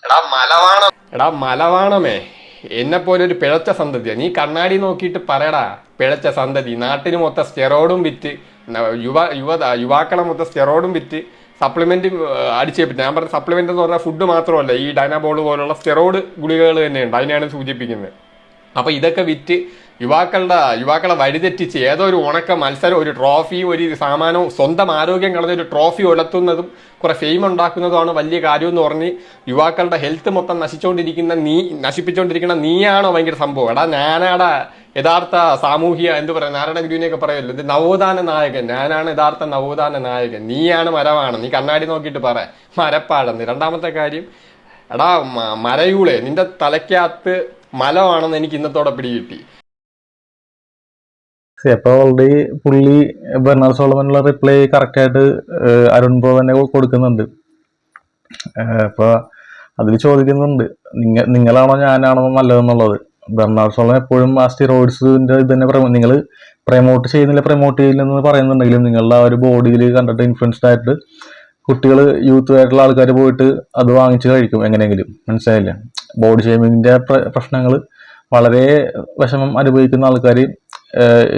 എടാ മലവാണം. എടാ മലവാണമേ. എന്നെ പോലെ ഒരു പിഴച്ച സന്തതിയാ. നീ കണ്ണാടി നോക്കിയിട്ട് പറയടാ പിഴച്ച സന്തതി. നാട്ടിന് മൊത്തം സ്റ്റെറോയിഡും വിറ്റ് യുവ യുവ യുവാക്കളെ മൊത്തം സ്റ്റെറോയിഡും വിറ്റ് സപ്ലിമെന്റ് പറ്റും ഞാൻ പറഞ്ഞ സപ്ലിമെന്റ് എന്ന് പറഞ്ഞാൽ ഫുഡ് മാത്രമല്ല ഈ ഡൈനാബോൾ പോലുള്ള സ്റ്റെറോയിഡ് ഗുളികകൾ തന്നെയുണ്ട്. അതിനെയാണ് സൂചിപ്പിക്കുന്നത്. അപ്പൊ ഇതൊക്കെ വിറ്റ് യുവാക്കളുടെ യുവാക്കളെ വഴിതെറ്റിച്ച് ഏതോ ഒരു ഉണക്ക മത്സരം ഒരു ട്രോഫി ഒരു സാമാനവും സ്വന്തം ആരോഗ്യം കളഞ്ഞ ഒരു ട്രോഫി ഉലർത്തുന്നതും കുറെ ഫെയിം ഉണ്ടാക്കുന്നതുമാണ് വലിയ കാര്യം എന്ന് പറഞ്ഞ് യുവാക്കളുടെ ഹെൽത്ത് മൊത്തം നശിച്ചുകൊണ്ടിരിക്കുന്ന നീ നശിപ്പിച്ചുകൊണ്ടിരിക്കുന്ന നീയാണോ ഭയങ്കര സംഭവം. എടാ ഞാനാടാ യഥാർത്ഥ സാമൂഹിക എന്ത് പറയാ നാരായണ ഗുരുവിനെയൊക്കെ പറയല്ലോ ഇത് നവോത്ഥാന നായകൻ ഞാനാണ് യഥാർത്ഥ നവോത്ഥാന നായകൻ നീയാണ് മരമാണ് നീ കണ്ണാടി നോക്കിയിട്ട് പറ. മരപ്പാടെന്ന്. രണ്ടാമത്തെ കാര്യം എടാ മരയൂളെ നിന്റെ തലയ്ക്കകത്ത് മലമാണെന്ന് എനിക്ക് ഇന്നത്തോടെ പിടികിട്ടി. കിട്ടി അപ്പൊ ഓൾറെഡി പുള്ളി ബെർണാൾ സോളമനുള്ള റിപ്ലൈ കറക്റ്റ് ആയിട്ട് അരുൺ തന്നെ കൊടുക്കുന്നുണ്ട്. ഏഹ്, അപ്പൊ അതിൽ ചോദിക്കുന്നുണ്ട് നിങ്ങ നിങ്ങളാണോ ഞാനാണോ നല്ലതെന്നുള്ളത്. സോളം എപ്പോഴും ആ സ്റ്റിറോയിഡ്സിന്റെ ഇത് തന്നെ നിങ്ങൾ പ്രമോട്ട് ചെയ്യുന്നില്ല പ്രമോട്ട് ചെയ്യില്ലെന്ന് പറയുന്നുണ്ടെങ്കിലും നിങ്ങളുടെ ആ ഒരു ബോഡിയിൽ കണ്ടിട്ട് ഇൻഫ്ലുവൻസ്ഡ് ആയിട്ട് കുട്ടികൾ യൂത്ത് ആയിട്ടുള്ള ആൾക്കാർ പോയിട്ട് അത് വാങ്ങിച്ച് കഴിക്കും എങ്ങനെയെങ്കിലും. മനസ്സിലായില്ലേ? ബോഡി ഷേമിങ്ങിന്റെ പ്രശ്നങ്ങൾ വളരെ വിഷമം അനുഭവിക്കുന്ന ആൾക്കാർ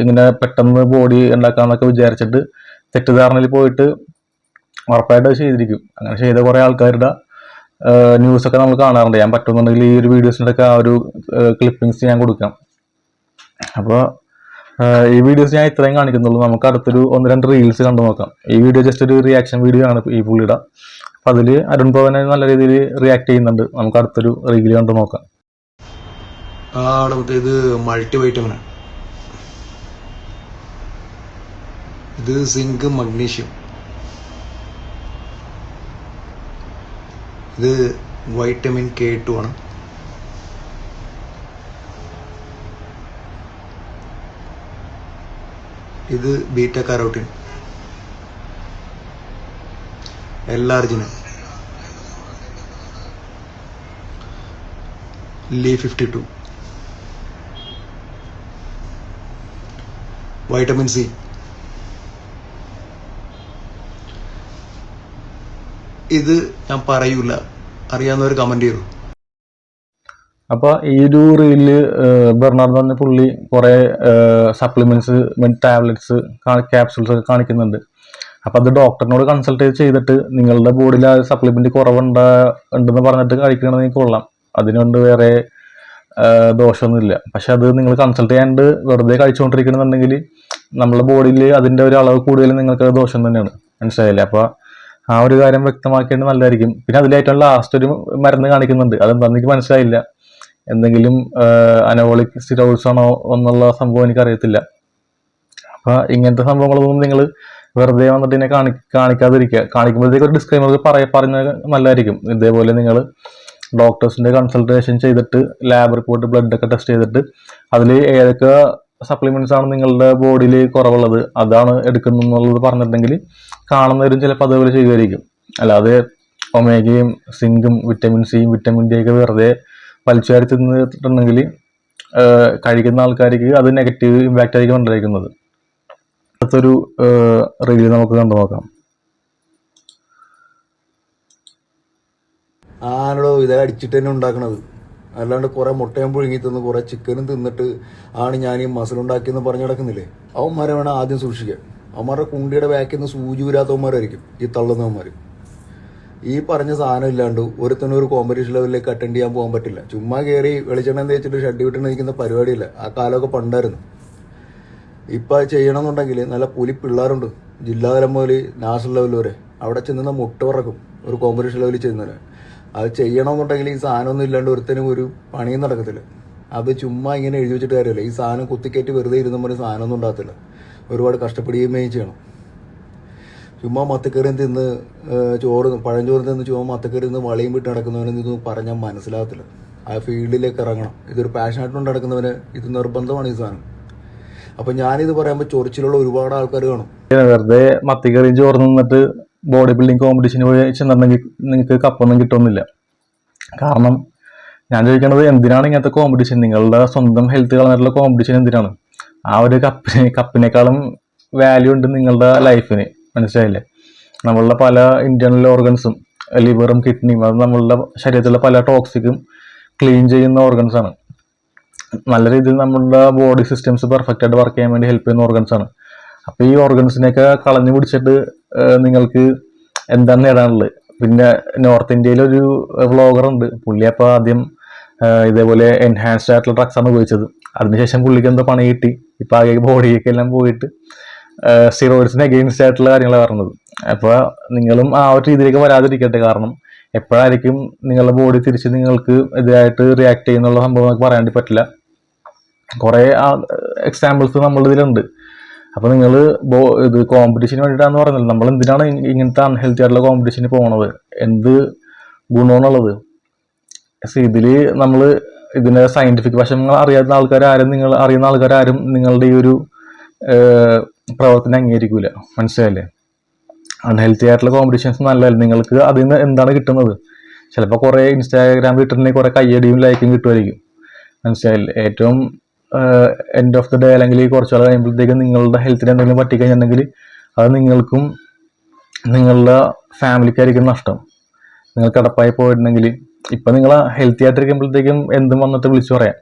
ഇങ്ങനെ പെട്ടെന്ന് ബോഡി ഉണ്ടാക്കാന്നൊക്കെ വിചാരിച്ചിട്ട് തെറ്റിദ്ധാരണയിൽ പോയിട്ട് ഉറപ്പായിട്ട് ചെയ്തിരിക്കും. അങ്ങനെ ചെയ്ത കുറേ ആൾക്കാരുടെ ന്യൂസ് ഒക്കെ നമ്മൾ കാണാറുണ്ട്. ഞാൻ പറ്റുന്നുണ്ടെങ്കിൽ ഈ ഒരു വീഡിയോസിന്റെ ഒക്കെ ആ ഒരു ക്ലിപ്പിങ്സ് ഞാൻ കൊടുക്കാം. അപ്പോൾ ഈ വീഡിയോസ് ഞാൻ ഇത്രയും കാണിക്കുന്നുള്ളൂ. നമുക്ക് അടുത്തൊരു ഒന്ന് രണ്ട് റീൽസ് കണ്ടു നോക്കാം. ഈ വീഡിയോ ജസ്റ്റ് ഒരു റിയാക്ഷൻ വീഡിയോ ആണ് ഈ പുള്ളിയുടെ. അപ്പം അതിൽ അരുൺ പവനെ നല്ല രീതിയിൽ റിയാക്ട് ചെയ്യുന്നുണ്ട്. നമുക്ക് അടുത്തൊരു റീൽ കണ്ടു നോക്കാം. ഇത് മൾട്ടി വൈറ്റമിനാണ് ഇത് സിങ്ക് മഗ്നീഷ്യം ഇത് വൈറ്റമിൻ കെ ടു ആണ്. ഇത് ബീറ്റ കാരോട്ടിൻ എല്ലാർജിന് ലീ ഫിഫ്റ്റി ടു വൈറ്റമിൻ സി ഇത് ഞാൻ പറയൂല. അറിയാവുന്നവർ കമന്റ് ചെയ്തു അപ്പൊ ഈ ഒരു റീൽ ബെർണാർഡ് തന്നെ പുള്ളി കുറെ സപ്ലിമെന്റ്സ് ടാബ്ലറ്റ്സ് ക്യാപ്സൂൾസ് ഒക്കെ കാണിക്കുന്നുണ്ട്. അപ്പൊ അത് ഡോക്ടറിനോട് കൺസൾട്ട് ചെയ്തിട്ട് നിങ്ങളുടെ ബോഡിയിൽ ആ സപ്ലിമെന്റ് കുറവുണ്ട ഉണ്ടെന്ന് പറഞ്ഞിട്ട് കഴിക്കണമെങ്കിൽ കൊള്ളാം. അതിനുകൊണ്ട് വേറെ ദോഷമൊന്നുമില്ല. പക്ഷെ അത് നിങ്ങൾ കൺസൾട്ട് ചെയ്യാണ്ട് വെറുതെ കഴിച്ചുകൊണ്ടിരിക്കണമെന്നുണ്ടെങ്കിൽ നമ്മുടെ ബോഡിയിൽ അതിന്റെ ഒരു അളവ് കൂടുതൽ നിങ്ങൾക്ക് ദോഷം തന്നെയാണ്. മനസ്സിലായില്ലേ? അപ്പൊ ആ ഒരു കാര്യം വ്യക്തമാക്കിയത് നല്ലതായിരിക്കും. പിന്നെ അതിൽ ഏറ്റവും ലാസ്റ്റ് ഒരു മരുന്ന് കാണിക്കുന്നുണ്ട്. അതെന്താ എനിക്ക് മനസ്സിലായില്ല. എന്തെങ്കിലും അനബോളിക് സ്റ്റിറോയിഡ്സ് ആണോ എന്നുള്ള സംഭവം എനിക്കറിയത്തില്ല. അപ്പൊ ഇങ്ങനത്തെ സംഭവങ്ങളൊന്നും നിങ്ങൾ വെറുതെ വന്നിട്ട് ഇതിനെ കാണി കാണിക്കാതിരിക്കുക. കാണിക്കുമ്പോഴത്തേക്ക് ഒരു ഡിസ്ക്ലൈമർ പറയ പറഞ്ഞ നല്ലതായിരിക്കും. ഇതേപോലെ നിങ്ങൾ ഡോക്ടേഴ്സിന്റെ കൺസൾട്ടേഷൻ ചെയ്തിട്ട് ലാബ് റിപ്പോർട്ട് ബ്ലഡ് ഒക്കെ ടെസ്റ്റ് ചെയ്തിട്ട് അതിൽ ഏതൊക്കെ സപ്ലിമെന്റ്സ് ആണ് നിങ്ങളുടെ ബോഡിയിൽ കുറവുള്ളത്. അതാണ് എടുക്കുന്നുള്ളത് പറഞ്ഞിട്ടുണ്ടെങ്കിൽ കാണുന്നവരും ചിലപ്പോൾ അതേപോലെ ചെയ്തായിരിക്കും അല്ലാതെ ഒമേഗയും സിങ്കും വിറ്റമിൻ സിയും വിറ്റമിൻ ഡി ഒക്കെ വെറുതെ വലിച്ചുകാരി തിന്നിട്ടുണ്ടെങ്കിൽ കഴിക്കുന്ന ആൾക്കാർക്ക് അത് നെഗറ്റീവ് ഇമ്പാക്റ്റ് ആയിരിക്കും ഉണ്ടായിരിക്കുന്നത് അടുത്തൊരു റിവ്യൂ നമുക്ക് കണ്ടു നോക്കാം. ആണല്ലോ ഇതേ അടിച്ചിട്ട് തന്നെ ഉണ്ടാക്കണത്. അല്ലാണ്ട് കുറെ മുട്ടയും പുഴുങ്ങി തിന്ന് കുറെ ചിക്കനും തിന്നിട്ട് ആണ് ഞാൻ ഈ മസിൽ ഉണ്ടാക്കിയെന്ന് പറഞ്ഞു കിടക്കുന്നില്ലേ അവന്മാരെ വേണം ആദ്യം സൂക്ഷിക്കുക അവന്മാരുടെ കുണ്ടിയുടെ ബാക്കിൽ നിന്ന് സൂചി വരാത്തവന്മാരായിരിക്കും ഈ തള്ളുന്നവന്മാർ ഈ പറഞ്ഞ സാധനം ഇല്ലാണ്ട് ഒരുത്തനും ഒരു കോമ്പറ്റീഷൻ ലെവലിലേക്ക് അറ്റൻഡ് ചെയ്യാൻ പോകാൻ പറ്റില്ല. ചുമ്മാ കയറി വെളിച്ചെണ്ണ വെച്ചിട്ട് ഷഡ് വിട്ട് നിൽക്കുന്ന പരിപാടിയില്ല. ആ കാലമൊക്കെ പണ്ടായിരുന്നു. ഇപ്പൊ ചെയ്യണമെന്നുണ്ടെങ്കിൽ നല്ല പുലി പിള്ളേരുണ്ട്. ജില്ലാതലം മുതൽ നാഷണൽ ലെവൽ വരെ. അവിടെ ചെന്നുന്ന മുട്ട പറക്കും ഒരു കോമ്പറ്റീഷൻ ലെവലിൽ ചെയ്യുന്നവരെ അത് ചെയ്യണമെന്നുണ്ടെങ്കിൽ ഈ സാധനമൊന്നും ഇല്ലാണ്ട് ഒരുത്തനും ഒരു പണിയും നടക്കത്തില്ല. അത് ചുമ്മാ ഇങ്ങനെ എഴുതി വെച്ചിട്ട് കാര്യമല്ല. ഈ സാധനം കുത്തിക്കയറ്റി വെറുതെ ഇരുന്ന പോലെ സാധനമൊന്നും ഉണ്ടാകത്തില്ല. ഒരുപാട് കഷ്ടപ്പെടുകയും ചെയ്യണം. ചുമ്മാ മത്തക്കറിയും തിന്ന് ചോറ് പഴഞ്ചോറ് തിന്ന് ചുമ്മാ മത്തക്കറി തിന്ന് വളയും വിട്ട് നടക്കുന്നവനെ ഇതൊന്നും പറഞ്ഞാൽ മനസ്സിലാകത്തില്ല. ആ ഫീൽഡിലേക്ക് ഇറങ്ങണം. ഇതൊരു പാഷനായിട്ട് നടക്കുന്നവന് ഇത് നിർബന്ധമാണ് ഈ സാധനം. അപ്പം ഞാനിത് പറയുമ്പോൾ ചൊറിച്ചിലുള്ള ഒരുപാട് ആൾക്കാർ കാണും. വെറുതെ മത്തിക്കറിയും ചോറ് നിന്നിട്ട് ബോഡി ബിൽഡിംഗ് കോമ്പറ്റീഷന് പോയി ചെന്നിട്ടുണ്ടെങ്കിൽ നിങ്ങൾക്ക് കപ്പൊന്നും കിട്ടുന്നില്ല. കാരണം ഞാൻ ചോദിക്കേണ്ടത് എന്തിനാണ് ഇങ്ങനത്തെ കോമ്പറ്റീഷൻ നിങ്ങളുടെ സ്വന്തം ഹെൽത്ത് കളഞ്ഞിട്ടുള്ള കോമ്പറ്റീഷൻ എന്തിനാണ്? ആ ഒരു കപ്പിന് കപ്പിനേക്കാളും വാല്യൂ ഉണ്ട് നിങ്ങളുടെ ലൈഫിന് മനസ്സിലായില്ലേ? നമ്മളുടെ പല ഇന്റേണൽ ഓർഗൻസും ലിവറും കിഡ്നിയും അത് നമ്മളുടെ ശരീരത്തിലെ പല ടോക്സിക്കും ക്ലീൻ ചെയ്യുന്ന ഓർഗൻസാണ് നല്ല രീതിയിൽ നമ്മളുടെ ബോഡി സിസ്റ്റംസ് പെർഫെക്റ്റ് ആയിട്ട് വർക്ക് ചെയ്യാൻ വേണ്ടി ഹെൽപ്പ് ചെയ്യുന്ന ഓർഗൻസാണ് അപ്പോൾ ഈ ഓർഗൻസിനെയൊക്കെ കളഞ്ഞു പിടിച്ചിട്ട് നിങ്ങൾക്ക് എന്താണ് നേടാനുള്ളത്? പിന്നെ നോർത്ത് ഇന്ത്യയിൽ ഒരു വ്ളോഗർ ഉണ്ട്. പുള്ളി അപ്പോൾ ആദ്യം ഇതേപോലെ എൻഹാൻസ്ഡ് ആയിട്ടുള്ള ആണ് ഉപയോഗിച്ചത്. അതിനുശേഷം പുള്ളിക്ക് എന്തോ പണി കിട്ടി. ഇപ്പം ആകെ ബോഡിയൊക്കെ എല്ലാം പോയിട്ട് സ്റ്റിറോയിഡ്സിന് അഗെയിൻസ്റ്റ് ആയിട്ടുള്ള കാര്യങ്ങളാണ് പറഞ്ഞത്. അപ്പോൾ നിങ്ങളും ആ ഒരു രീതിയിലേക്ക് വരാതിരിക്കട്ടെ. കാരണം എപ്പോഴായിരിക്കും നിങ്ങളുടെ ബോഡി തിരിച്ച് നിങ്ങൾക്ക് എതിരായിട്ട് റിയാക്ട് ചെയ്യുന്നുള്ള സംഭവം നമുക്ക് പറയാൻ പറ്റില്ല. കുറേ എക്സാമ്പിൾസ് നമ്മളിതിലുണ്ട് അപ്പോൾ നിങ്ങൾ ഇത് കോമ്പറ്റീഷന് വേണ്ടിയിട്ടാന്ന് പറഞ്ഞത് നമ്മൾ എന്തിനാണ് ഇങ്ങനത്തെ അൺഹെൽത്തി ആയിട്ടുള്ള കോമ്പറ്റീഷന് പോകണത് എന്ത് ഗുണമെന്നുള്ളത് ഇതിൽ നമ്മൾ ഇതിന്റെ സയന്റിഫിക് വശങ്ങൾ അറിയാത്ത ആൾക്കാരും നിങ്ങൾ അറിയുന്ന ആൾക്കാരും നിങ്ങളുടെ ഈ ഒരു പ്രവർത്തനം അംഗീകരിക്കൂല. മനസ്സിലായില്ലേ? അൺഹെൽത്തി ആയിട്ടുള്ള കോമ്പറ്റീഷൻസ് നല്ലതല്ല. നിങ്ങൾക്ക് അതിൽ നിന്ന് എന്താണ് കിട്ടുന്നത്? ചിലപ്പോൾ കുറേ ഇൻസ്റ്റാഗ്രാം ഇട്ടിട്ടുണ്ടെങ്കിൽ കുറേ കയ്യടിയും ലൈക്കും കിട്ടുമായിരിക്കും. മനസ്സിലായില്ലേ? ഏറ്റവും എൻഡ് ഓഫ് ദി ഡേ അല്ലെങ്കിൽ കുറച്ച് നാൾ കഴിയുമ്പോഴത്തേക്കും നിങ്ങളുടെ ഹെൽത്തിന് എന്തെങ്കിലും പറ്റിക്കഴിഞ്ഞിട്ടുണ്ടെങ്കിൽ അത് നിങ്ങൾക്കും നിങ്ങളുടെ ഫാമിലിക്കായിരിക്കും നഷ്ടം. നിങ്ങൾ കിടപ്പായി പോയിട്ടുണ്ടെങ്കിൽ ഇപ്പം നിങ്ങൾ ഹെൽത്തി ആയിട്ടിരിക്കുമ്പോഴത്തേക്കും എന്തും വന്നിട്ട് വിളിച്ചു പറയാം.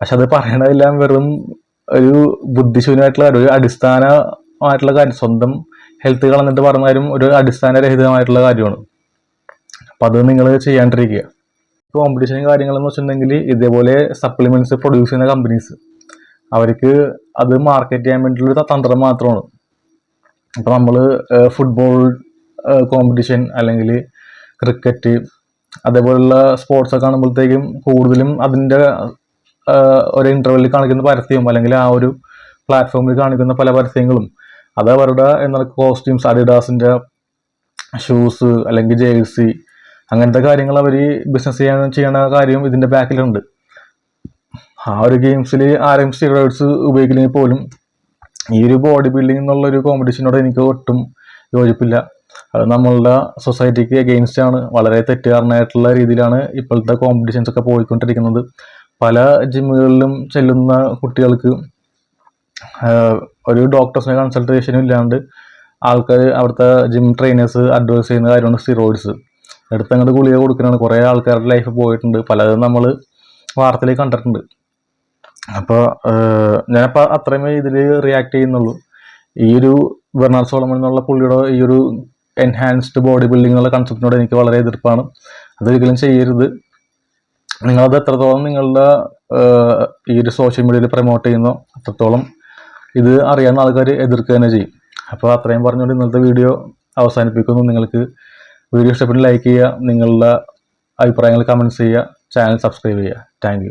പക്ഷെ അത് പറയണതെല്ലാം വെറും ഒരു ബുദ്ധിശൂന്യമായിട്ടുള്ള ഒരു അടിസ്ഥാനമായിട്ടുള്ള കാര്യം. സ്വന്തം ഹെൽത്ത് കളഞ്ഞിട്ട് പറഞ്ഞാലും ഒരു അടിസ്ഥാനരഹിതമായിട്ടുള്ള കാര്യമാണ്. അപ്പം അത് നിങ്ങൾ ചെയ്യാണ്ടിരിക്കുക. കോമ്പറ്റീഷനും കാര്യങ്ങളെന്ന് വെച്ചിട്ടുണ്ടെങ്കിൽ ഇതേപോലെ സപ്ലിമെന്റ്സ് പ്രൊഡ്യൂസ് ചെയ്യുന്ന കമ്പനീസ് അവർക്ക് അത് മാർക്കറ്റ് ചെയ്യാൻ വേണ്ടിയിട്ടുള്ള തന്ത്രം മാത്രമാണ്. അപ്പോൾ നമ്മൾ ഫുട്ബോൾ കോമ്പറ്റീഷൻ അല്ലെങ്കിൽ ക്രിക്കറ്റ് അതേപോലുള്ള സ്പോർട്സ് ഒക്കെ കാണുമ്പോഴത്തേക്കും കൂടുതലും അതിന്റെ ഒരു ഇന്റർവെല്ലിൽ കാണിക്കുന്ന പരസ്യവും അല്ലെങ്കിൽ ആ ഒരു പ്ലാറ്റ്ഫോമിൽ കാണിക്കുന്ന പല പരസ്യങ്ങളും. അത് അവരുടെ എന്താ കോസ്റ്റ്യൂംസ് അഡിഡാസിന്റെ ഷൂസ് അല്ലെങ്കിൽ ജേഴ്സി അങ്ങനത്തെ കാര്യങ്ങൾ അവർ ബിസിനസ് ചെയ്യാൻ ചെയ്യണ കാര്യം ഇതിന്റെ ബാക്കിലുണ്ട്. ആ ഒരു ഗെയിംസിൽ ആരും സ്റ്റീറോയിഡ്സ് ഉപയോഗിക്കില്ലെങ്കിൽ പോലും ഈ ഒരു ബോഡി ബിൽഡിംഗ് എന്നുള്ള ഒരു കോമ്പറ്റീഷനോട് എനിക്ക് ഒട്ടും യോജിപ്പില്ല. അത് നമ്മളുടെ സൊസൈറ്റിക്ക് എഗെയിൻസ്റ്റ് ആണ്. വളരെ തെറ്റുകാരനായിട്ടുള്ള രീതിയിലാണ് ഇപ്പോഴത്തെ കോമ്പറ്റീഷൻസ് ഒക്കെ പോയിക്കൊണ്ടിരിക്കുന്നത്. പല ജിമ്മുകളിലും ചെല്ലുന്ന കുട്ടികൾക്ക് ഒരു ഡോക്ടേഴ്സിനെ കൺസൾട്ടേഷനും ഇല്ലാണ്ട് ആൾക്കാർ അവിടുത്തെ ജിം ട്രെയിനേഴ്സ് അഡ്വൈസ് ചെയ്യുന്ന കാര്യമാണ് സ്റ്റിറോയിഡ്സ് എടുത്തങ്ങോട്ട് ഗുളിക കൊടുക്കുന്നതാണ് കുറേ ആൾക്കാരുടെ ലൈഫ് പോയിട്ടുണ്ട്. പലതും നമ്മൾ വാർത്തയിൽ കണ്ടിട്ടുണ്ട്. അപ്പോൾ ഞാനപ്പോൾ അത്രയുമേ ഇതിൽ റിയാക്ട് ചെയ്യുന്നുള്ളൂ. ഈ ഒരു ബെർണാർ സോളമൺ എന്നുള്ള പുള്ളിയുടെ ഈ ഒരു എൻഹാൻസ്ഡ് ബോഡി ബിൽഡിംഗ് എന്നുള്ള കൺസെപ്റ്റിനോട് എനിക്ക് വളരെ എതിർപ്പാണ്. അതൊരിക്കലും ചെയ്യരുത്. നിങ്ങളത് എത്രത്തോളം നിങ്ങളുടെ ഈ ഒരു സോഷ്യൽ മീഡിയയിൽ പ്രൊമോട്ട് ചെയ്യുന്നോ അത്രത്തോളം ഇത് അറിയാവുന്ന ആൾക്കാർ എതിർക്കുക തന്നെ ചെയ്യും. അപ്പോൾ അത്രയും പറഞ്ഞുകൊണ്ട് ഇന്നത്തെ വീഡിയോ അവസാനിപ്പിക്കുന്നു. നിങ്ങൾക്ക് വീഡിയോ ഇഷ്ടപ്പെട്ട് ലൈക്ക് ചെയ്യുക നിങ്ങളുടെ അഭിപ്രായങ്ങൾ കമന്റ്സ് ചെയ്യുക ചാനൽ സബ്സ്ക്രൈബ് ചെയ്യുക. താങ്ക്